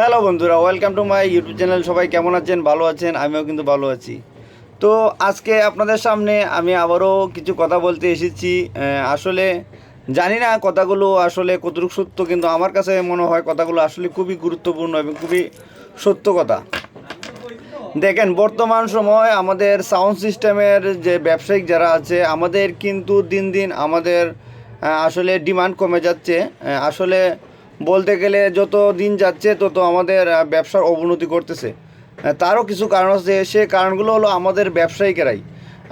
Hello বন্ধুরা welcome to my YouTube channel সবাই কেমন আছেন? ভালো আছেন? আমিও কিন্তু ভালো আছি। তো আজকে আপনাদের সামনে আমি আবারও কিছু কথা বলতে এসেছি। আসলে জানি না কথাগুলো আসলে কতটুকু সত্য, কিন্তু আমার কাছে মনে হয় কথাগুলো আসলে খুবই গুরুত্বপূর্ণ এবং খুবই সত্য কথা। দেখেন, বর্তমান সময় আমাদের সাউন্ড সিস্টেমের যে ব্যবসায়িক যারা আছে, আমাদের কিন্তু দিন দিন আমাদের আসলে ডিমান্ড কমে যাচ্ছে। আসলে বলতে গেলে যত দিন যাচ্ছে, তত আমাদের ব্যবসার অবনতি করতেছে তারও কিছু কারণ আছে, সে কারণগুলো হলো আমাদের ব্যবসায়িকেরাই।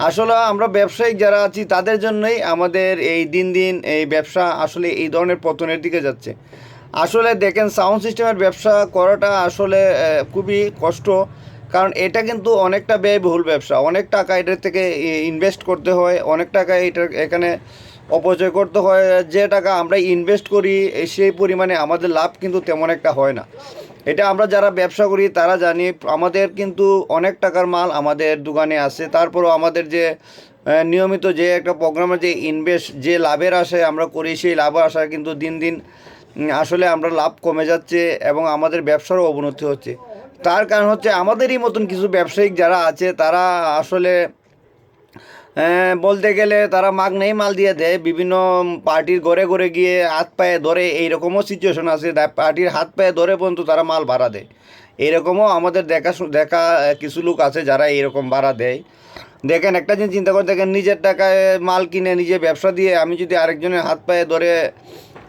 আসলে আমরা ব্যবসায়িক যারা আছি, তাদের জন্যই আমাদের এই দিন দিন এই ব্যবসা আসলে এই ধরনের পতনের দিকে যাচ্ছে। আসলে দেখেন সাউন্ড সিস্টেমের ব্যবসা করাটা আসলে খুবই কষ্ট। কারণ এটা কিন্তু অনেকটা ব্যয়বহুল ব্যবসা। অনেক টাকা এটার থেকে ইনভেস্ট করতে হয়। অনেক টাকা এটা এখানে অপচয় করতে হয়, যে টাকা আমরা ইনভেস্ট করি সেই পরিমাণে আমাদের লাভ কিন্তু তেমন একটা হয় না। এটা আমরা যারা ব্যবসা করি, তারা জানি আমাদের কিন্তু অনেক টাকার মাল আমাদের দোকানে আসে। তারপরও আমাদের যে নিয়মিত যে একটা প্রোগ্রামে যে ইনভেস্ট যে লাভের আশায় আমরা করি, সেই লাভের আশায় কিন্তু দিন দিন আসলে আমরা লাভ কমে যাচ্ছে এবং আমাদের ব্যবসারও অবনতি হচ্ছে। তার কারণ হচ্ছে আমাদেরই মতন কিছু ব্যবসায়িক যারা আছে, তারা আসলে বলতে গেলে তারা মাগ নেই মাল দিয়ে দেয়। বিভিন্ন পার্টির ঘরে ঘরে গিয়ে হাত পায়ে ধরে এইরকমও সিচুয়েশন আছে পার্টির হাত পায়ে ধরে পর্যন্ত তারা মাল ভাড়া দেয়। এইরকমও আমাদের দেখা দেখা কিছু লোক আছে যারা এইরকম ভাড়া দেয়। দেখেন একটা জিনিস চিন্তা করে দেখেন নিজের টাকায় মাল কিনে নিজে ব্যবসা দিয়ে আমি যদি আরেকজনের হাত পায়ে ধরে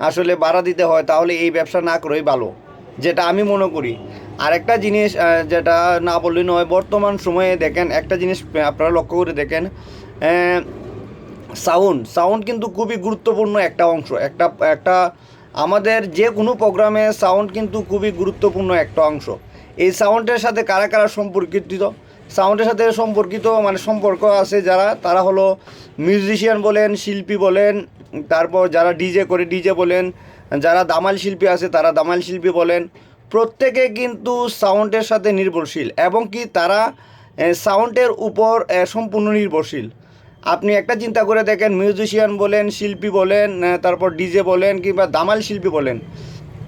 আসলে ভাড়া দিতে হয়, তাহলে এই ব্যবসা না করেই ভালো। যেটা আমি মনে করি। আরেকটা জিনিস যেটা না বললেই নয়, বর্তমান সময়ে দেখেন, একটা জিনিস আপনারা লক্ষ্য করে দেখেন সাউন্ড সাউন্ড কিন্তু খুবই গুরুত্বপূর্ণ একটা অংশ, একটা একটা আমাদের যে কোনো প্রোগ্রামে সাউন্ড কিন্তু খুবই গুরুত্বপূর্ণ একটা অংশ। এই সাউন্ডের সাথে কারা কারা সম্পর্কিত? সাউন্ডের সাথে সম্পর্কিত মানে সম্পর্ক আছে যারা, তারা হলো মিউজিশিয়ান বলেন, শিল্পী বলেন, তারপর যারা ডিজে করে ডিজে বলেন, যারা দামাল শিল্পী আছে তারা দামাল শিল্পী বলেন প্রত্যেকে কিন্তু সাউন্ডের সাথে নির্ভরশীল এবং কি তারা সাউন্ডের উপর সম্পূর্ণ নির্ভরশীল। আপনি একটা চিন্তা করে দেখেন, মিউজিশিয়ান বলেন, শিল্পী বলেন তারপর ডিজে বলেন কিংবা দামাল শিল্পী বলেন,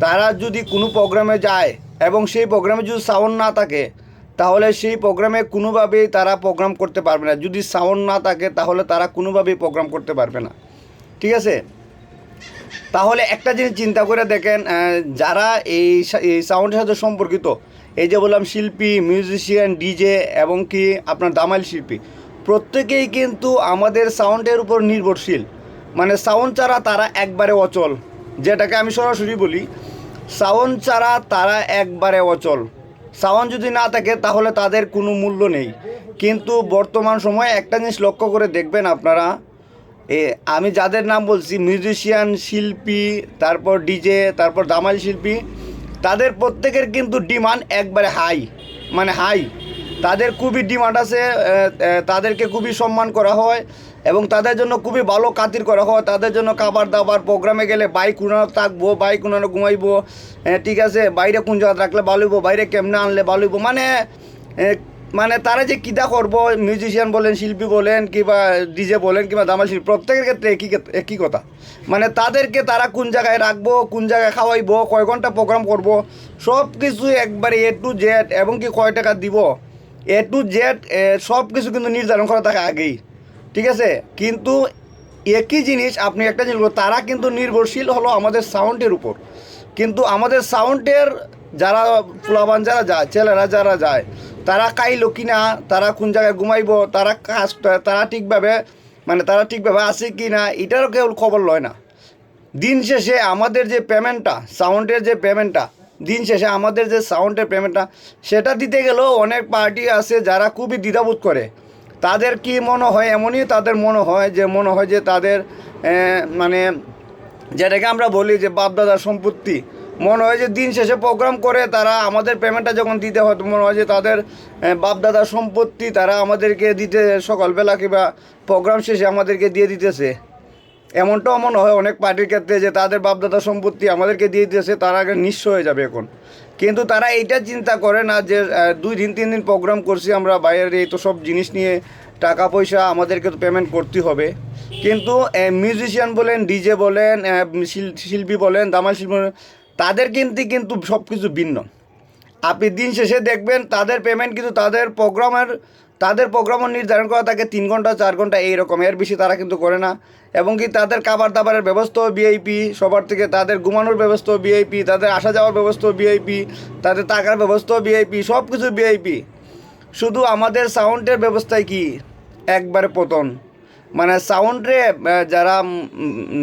তারা যদি কোনো প্রোগ্রামে যায় এবং সেই প্রোগ্রামে যদি সাউন্ড না থাকে, তাহলে সেই প্রোগ্রামে কোনোভাবেই তারা প্রোগ্রাম করতে পারবে না। যদি সাউন্ড না থাকে, তাহলে তারা কোনোভাবেই প্রোগ্রাম করতে পারবে না। ঠিক আছে? তাহলে একটা জিনিস চিন্তা করে দেখেন যারা এই সাউন্ডের সাথে সম্পর্কিত, এই যে বললাম শিল্পী মিউজিশিয়ান ডিজে এবং কি আপনার দামাইল শিল্পী, প্রত্যেকেই কিন্তু আমাদের সাউন্ডের উপর নির্ভরশীল। মানে সাউন্ড ছাড়া তারা একবারে অচল। যেটাকে আমি সরাসরি বলি সাউন্ড ছাড়া তারা একবারে অচল। সাউন্ড যদি না থাকে, তাহলে তাদের কোনো মূল্য নেই। কিন্তু বর্তমান সময়ে একটা জিনিস লক্ষ্য করে দেখবেন আপনারা আমি যাদের নাম বলছি মিউজিশিয়ান শিল্পী, তারপর ডিজে তারপর দামাল শিল্পী, তাদের প্রত্যেকের কিন্তু ডিমান্ড একবারে হাই মানে হাই তাদের খুবই ডিমান্ড আছে তাদেরকে খুবই সম্মান করা হয় এবং তাদের জন্য খুবই ভালো খাতির করা হয়। তাদের জন্য খাবার দাবার প্রোগ্রামে গেলে বাইক উনানো থাকব, বাইক উনানো ঘুমাইবো ঠিক আছে? বাইরে কোন জায়গা রাখলে ভালো হইবো, বাইরে কেমনে আনলে ভালো হইবো? মানে মানে তারা যে কিতা করব মিউজিশিয়ান বলেন, শিল্পী বলেন, কিংবা ডিজে বলেন, কিংবা দামাল শিল্পী, প্রত্যেকের ক্ষেত্রে একই একই কথা। মানে তাদেরকে তারা কোন জায়গায় রাখব, কোন জায়গায় খাওয়াইবো, কয় ঘণ্টা প্রোগ্রাম করব সব কিছু একবারে এ টু জেড এবং কি কয় টাকা দিব? এ টু জেড সব কিছু কিন্তু নির্ধারণ করা থাকে আগেই। ঠিক আছে? কিন্তু একই জিনিস আপনি একটা জিনিস তারা কিন্তু নির্ভরশীল হলো আমাদের সাউন্ডের উপর। কিন্তু আমাদের সাউন্ডের যারা ফুলাবান যারা যায়, ছেলেরা যারা যায় তারা খাইলো কি না তারা কোন জায়গায় ঘুমাইব, তারা কাজ, তারা ঠিকভাবে মানে তারা ঠিকভাবে আছে কি না এটারও কেউ খবর লয় না। দিন শেষে আমাদের যে পেমেন্টটা, সাউন্ডের যে পেমেন্টটা, দিন শেষে আমাদের যে সাউন্ডের পেমেন্টটা, সেটা দিতে গেলেও অনেক পার্টি আছে যারা খুবই দ্বিধাবোধ করে। তাদের কি মনে হয় এমনই, তাদের মনে হয় যে, মনে হয় যে তাদের মানে যেটাকে আমরা বলি যে বাপদাদার সম্পত্তি মনে হয় যে দিন শেষে প্রোগ্রাম করে, তারা আমাদের পেমেন্টটা যখন দিতে হয় মনে হয় যে তাদের বাপদাদার সম্পত্তি তারা আমাদেরকে দিতে, সকালবেলা কিংবা প্রোগ্রাম শেষে আমাদেরকে দিয়ে দিতেছে। এমনটাও মনে হয় অনেক পার্টির ক্ষেত্রে যে তাদের বাপদাদা সম্পত্তি আমাদেরকে দিয়ে দিয়েছে তারা আগে নিঃস্ব হয়ে যাবে এখন। কিন্তু তারা এইটা চিন্তা করে না যে দুই দিন, তিন দিন প্রোগ্রাম করছি আমরা বাইরের এই তো সব জিনিস নিয়ে টাকা, পয়সা আমাদেরকে তো পেমেন্ট করতে হবে। কিন্তু মিউজিশিয়ান বলেন ডিজে বলেন শিল- শিল্পী বলেন, দামাল শিল্পী তাদের কিন্তু কিন্তু সব কিছু ভিন্ন। আপনি দিন শেষে দেখবেন তাদের পেমেন্ট কিন্তু তাদের প্রোগ্রামের তাদের প্রোগ্রামও নির্ধারণ করা থাকে তিন ঘণ্টা, চার ঘণ্টা, এইরকম। এর বেশি তারা কিন্তু করে না। এবং কি তাদের খাবার দাবারের ব্যবস্থাও বিআইপি সবার থেকে তাদের ঘুমানোর ব্যবস্থাও বিআইপি তাদের আসা যাওয়ার ব্যবস্থাও বিআইপি তাদের টাকার ব্যবস্থাও বিআইপি সব কিছু বিআইপি শুধু আমাদের সাউন্ডের ব্যবস্থায় কি? একবারে পতন মানে সাউন্ডে যারা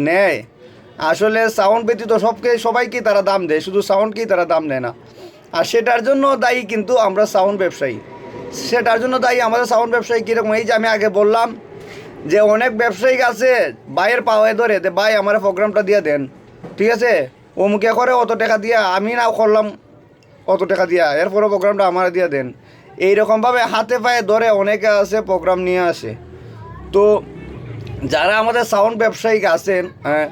নেয় আসলে সাউন্ড ব্যতীত সবকে সবাইকেই তারা দাম দেয় শুধু সাউন্ডকেই তারা দাম দেয় না। আর সেটার জন্য দায়ী কিন্তু আমরা সাউন্ড ব্যবসায়ী। সেটার জন্য দায়ী আমাদের সাউন্ড ব্যবসায়ী কীরকম? এই যে আমি আগে বললাম যে অনেক ব্যবসায়িক আছে বাইয়ের পাওয়ায় ধরে যে ভাই আমার প্রোগ্রামটা দিয়ে দেন। ঠিক আছে? অমুকে করে অত টাকা দিয়া আমি নাও করলাম অত টাকা দিয়া এরপরে প্রোগ্রামটা আমার দিয়ে দেন। এইরকমভাবে হাতে পায়ে ধরে অনেকে আছে প্রোগ্রাম নিয়ে আসে। তো যারা আমাদের সাউন্ড ব্যবসায়িক আছেন হ্যাঁ,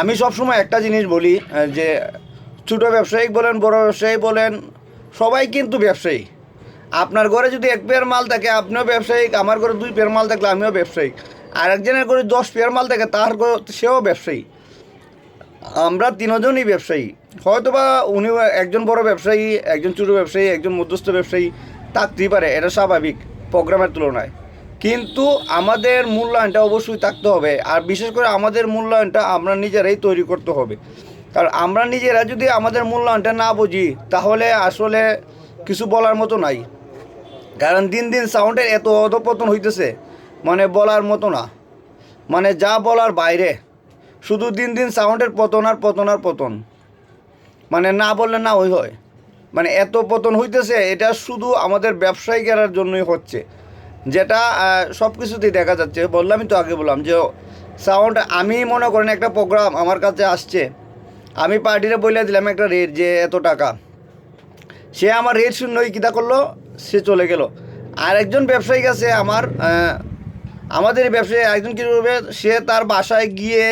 আমি সবসময় একটা জিনিস বলি যে ছোটো ব্যবসায়িক বলেন, বড় ব্যবসায়ী বলেন, সবাই কিন্তু ব্যবসায়ী। আপনার ঘরে যদি এক পেয়ার মাল থাকে, আপনিও ব্যবসায়িক, আমার ঘরে দুই পেয়ার মাল থাকলে আমিও ব্যবসায়িক। আর একজনের ঘরে দশ পেয়ার মাল থাকে, তার ঘরে সেও ব্যবসায়ী। আমরা তিনজনই ব্যবসায়ী। হয়তোবা উনিও একজন বড় ব্যবসায়ী, একজন ছোটো ব্যবসায়ী, একজন মধ্যস্থ ব্যবসায়ী, থাকতেই পারে, এটা স্বাভাবিক, প্রোগ্রামের তুলনায়। কিন্তু আমাদের মূল্যায়নটা অবশ্যই থাকতে হবে। আর বিশেষ করে আমাদের মূল্যায়নটা আমরা নিজেরাই তৈরি করতে হবে। কারণ আমরা নিজেরা যদি আমাদের মূল্যায়নটা না বুঝি, তাহলে আসলে কিছু বলার মতো নাই। কারণ দিন দিন সাউন্ডের এত অধপতন হইতেছে মানে বলার মতো না। মানে যা বলার বাইরে, শুধু দিন দিন সাউন্ডের পতন আর পতন আর পতন। মানে না বললে না ওই হয়। মানে এত পতন হইতেছে, এটা শুধু আমাদের ব্যবসায়িকেরার জন্যই হচ্ছে। যেটা সব কিছুতেই দেখা যাচ্ছে। বললামই তো আগে বললাম যে সাউন্ড আমি মনে করেন একটা প্রোগ্রাম আমার কাছে আসছে। আমি পার্টিরে বলে দিলাম একটা রেট যে, এত টাকা। সে আমার রেট শূন্যই কিতা করল, সে চলে গেল। আর একজন ব্যবসায়ী আছে আমার আমাদের ব্যবসায়ী একজন কী করবে, সে তার বাসায় গিয়ে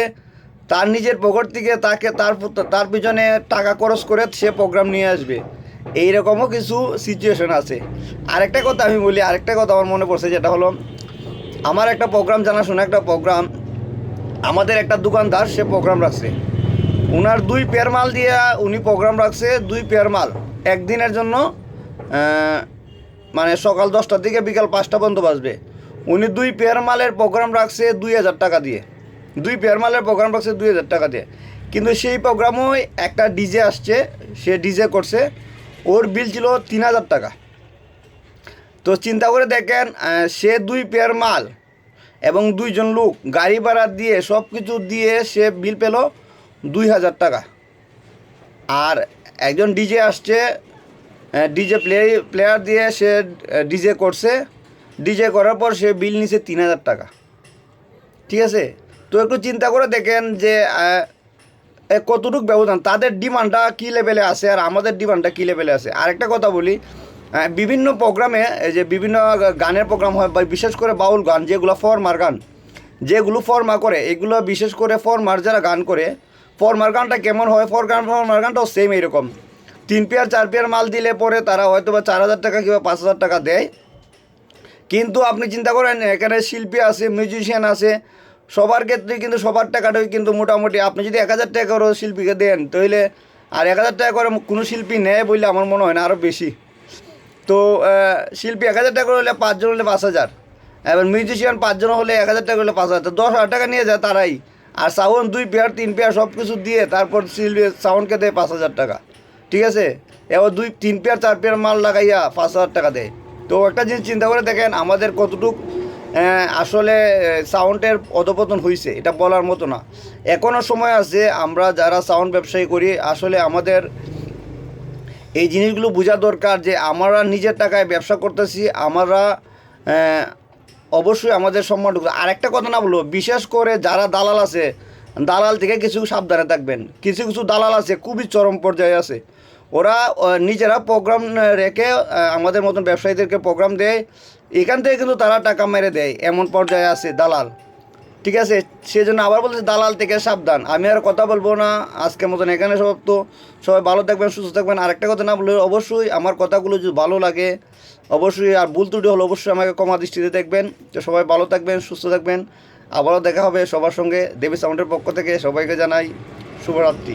তার নিজের পকেট থেকে তাকে তার তার পিছনে টাকা খরচ করে সে প্রোগ্রাম নিয়ে আসবে। এইরকমও কিছু সিচুয়েশন আছে। আরেকটা কথা আমি বলি, আরেকটা কথা আমার মনে পড়ছে, যেটা হলো, আমার একটা প্রোগ্রাম জানাশোনা একটা প্রোগ্রাম আমাদের একটা দোকানদার, সে প্রোগ্রাম রাখছে। ওনার দুই পেয়ার মাল দিয়ে উনি প্রোগ্রাম রাখছে, দুই পেয়ার মাল। একদিনের জন্য মানে সকাল দশটার থেকে বিকাল পাঁচটা পর্যন্ত বাজবে। উনি দুই পেয়ার মালের প্রোগ্রাম রাখছে দুই হাজার টাকা দিয়ে। দুই পেয়ার মালের প্রোগ্রাম রাখছে দুই হাজার টাকা দিয়ে। কিন্তু সেই প্রোগ্রামও একটা ডিজে আসছে, সে ডিজে করছে। ওর বিল ছিল তিন হাজার টাকা। তো চিন্তা করে দেখেন সে দুই পেয়ার মাল এবং দুইজন লোক গাড়ি ভাড়া দিয়ে সব কিছু দিয়ে সে বিল পেল দুই হাজার টাকা। আর একজন ডিজে আসছে ডিজে প্লে প্লেয়ার দিয়ে সে ডিজে করছে। ডিজে করার পর সে বিল নিছে তিন হাজার টাকা। ঠিক আছে? তো একটু চিন্তা করে দেখেন যে কতটুকু ব্যবধান? তাদের ডিমান্ডটা কী লেভেলে আছে আর আমাদের ডিমান্ডটা কী লেভেলে আছে? আরেকটা কথা বলি বিভিন্ন প্রোগ্রামে যে বিভিন্ন গানের প্রোগ্রাম হয় বা বিশেষ করে বাউল গান, যেগুলো ফরমার গান, যেগুলো ফরমা করে, এগুলো বিশেষ করে ফরমার যারা গান করে ফরমার গানটা কেমন হয়? ফর গান ফরমার গানটাও সেম এরকম তিন পেয়ার, চার পেয়ার মাল দিলে পরে তারা হয়তো বা চার হাজার টাকা কিংবা পাঁচ হাজার টাকা দেয়। কিন্তু আপনি চিন্তা করেন, এখানে শিল্পী আছে মিউজিশিয়ান আছে সবার ক্ষেত্রে কিন্তু সবার টাকাটাই কিন্তু মোটামুটি। আপনি যদি এক হাজার টাকা করে শিল্পীকে দেন, তাহলে আর এক হাজার টাকা করে কোনো শিল্পী নেয় বললে আমার মনে হয় না আরও বেশি। তো শিল্পী এক হাজার টাকা করে হলে পাঁচজন হলে পাঁচ হাজার এবার মিউজিশিয়ান পাঁচজন হলে এক হাজার টাকা হলে পাঁচ হাজার। তো দশ হাজার টাকা নিয়ে যায় তারাই, আর সাউন্ড দুই পেয়ার, তিন পেয়ার সব কিছু দিয়ে তারপর শিল্পী সাউন্ডকে দেয় পাঁচ হাজার টাকা। ঠিক আছে? এবার দুই, তিন পেয়ার, চার পেয়ার মাল লাগাইয়া পাঁচ হাজার টাকা দেয়। তো একটা জিনিস চিন্তা করে দেখেন, আমাদের কতটুক আসলে সাউন্ডের অধপতন হয়েছে এটা বলার মতো না। এখনও সময় আছে, আমরা যারা সাউন্ড ব্যবসায়ী করি, আসলে আমাদের এই জিনিসগুলো বোঝা দরকার যে আমরা নিজের টাকায় ব্যবসা করতেছি, আমরা অবশ্যই আমাদের সম্মান আর একটা কথা না বলব, বিশেষ করে যারা দালাল আছে, দালাল থেকে কিছু সাবধানে থাকবেন। কিছু কিছু দালাল আছে, খুবই চরম পর্যায়ে আছে। ওরা নিজেরা প্রোগ্রাম রেখে আমাদের মতন ব্যবসায়ীদেরকে প্রোগ্রাম দেয় এখান থেকে কিন্তু তারা টাকা মেরে দেয়, এমন পর্যায়ে আছে দালাল। ঠিক আছে? সেই জন্য আবার বলছে দালাল থেকে সাবধান। আমি আর কথা বলব না, আজকের মতন এখানে সব তো সবাই ভালো থাকবেন, সুস্থ থাকবেন। আরেকটা কথা না বললে অবশ্যই আমার কথাগুলো যদি ভালো লাগে, অবশ্যই আর ভুল ত্রুটি হলে অবশ্যই আমাকে কমা দৃষ্টিতে দেখবেন। তো সবাই ভালো থাকবেন, সুস্থ থাকবেন। আবারও দেখা হবে সবার সঙ্গে দেবী সাউন্ডের পক্ষ থেকে। সবাইকে জানাই শুভরাত্রি।